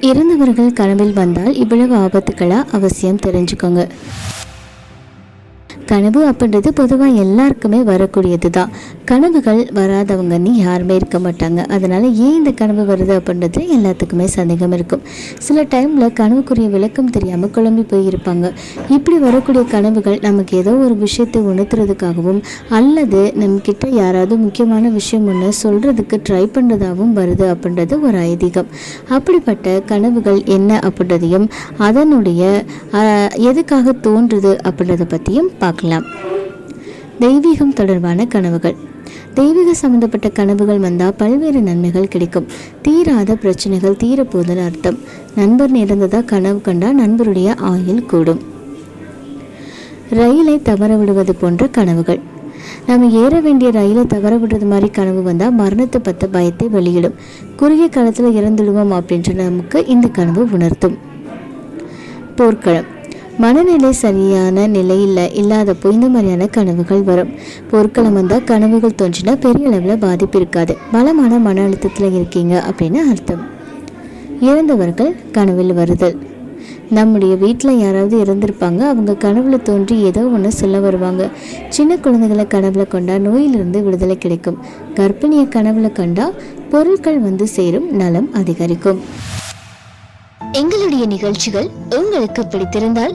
இறந்தவர்கள் கனவில் வந்தால் இவ்வளவு ஆபத்துக்களா அவசியம் தெரிஞ்சுக்கோங்க. கனவு அப்படின்றது பொதுவாக எல்லாருக்குமே வரக்கூடியது தான் கனவுகள் வராதவங்கன்னு யாருமே இருக்க மாட்டாங்க. அதனால் ஏன் இந்த கனவு வருது அப்படின்றது எல்லாத்துக்குமே சந்தேகம் இருக்கும். சில டைமில் கனவுக்குரிய விளக்கம் தெரியாமல் குழம்பி போயிருப்பாங்க. இப்படி வரக்கூடிய கனவுகள் நமக்கு ஏதோ ஒரு விஷயத்தை உணர்த்துறதுக்காகவும் அல்லது நம்மக்கிட்ட யாராவது முக்கியமான விஷயம் ஒன்று சொல்கிறதுக்கு ட்ரை பண்ணுறதாகவும் வருது அப்படின்றது ஒரு ஐதீகம். அப்படிப்பட்ட கனவுகள் என்ன அப்படின்றதையும் அதனுடைய எதுக்காக தோன்றுது அப்படின்றத பற்றியும் பார்க்கலாம். தெய்வீகம் தொடர்பான கனவுகள். தெய்வீக சம்பந்தப்பட்ட கனவுகள் வந்தால் பல்வேறு நன்மைகள் கிடைக்கும். தீராத பிரச்சனைகள் தீரப்போதல் அர்த்தம். நண்பர் இறந்ததா கனவு கண்டால் நண்பருடைய ஆயுள் கூடும். ரயிலை தவற விடுவது போன்ற கனவுகள். நம்ம ஏற வேண்டிய ரயிலை தவற விடுறது மாதிரி கனவு வந்தால் மரணத்தை பற்ற பயத்தை வெளியிடும். குறுகிய காலத்தில் இறந்துடுவோம் அப்படின்ற நமக்கு இந்த கனவு உணர்த்தும். போர்க்களம். மனநிலை சரியான நிலையில் இல்லாதப்போ இந்த மாதிரியான கனவுகள் வரும். போர்க்களம் வந்தால் கனவுகள் தோன்றினா பெரிய அளவில் பாதிப்பு இருக்காது. பலமான மன அழுத்தத்தில் இருக்கீங்க அப்படின்னு அர்த்தம். இறந்தவர்கள் கனவில் வருதல். நம்முடைய வீட்டில் யாராவது இறந்திருப்பாங்க அவங்க கனவுல தோன்றி ஏதோ ஒன்று சொல்ல வருவாங்க. சின்ன குழந்தைகளை கனவுல கொண்டா நோயிலிருந்து விடுதலை கிடைக்கும். கர்ப்பிணியை கனவுல கண்டா பொருட்கள் வந்து சேரும் நலம் அதிகரிக்கும். எங்களுடைய நிகழ்ச்சிகள் உங்களுக்கு பிடித்திருந்தால்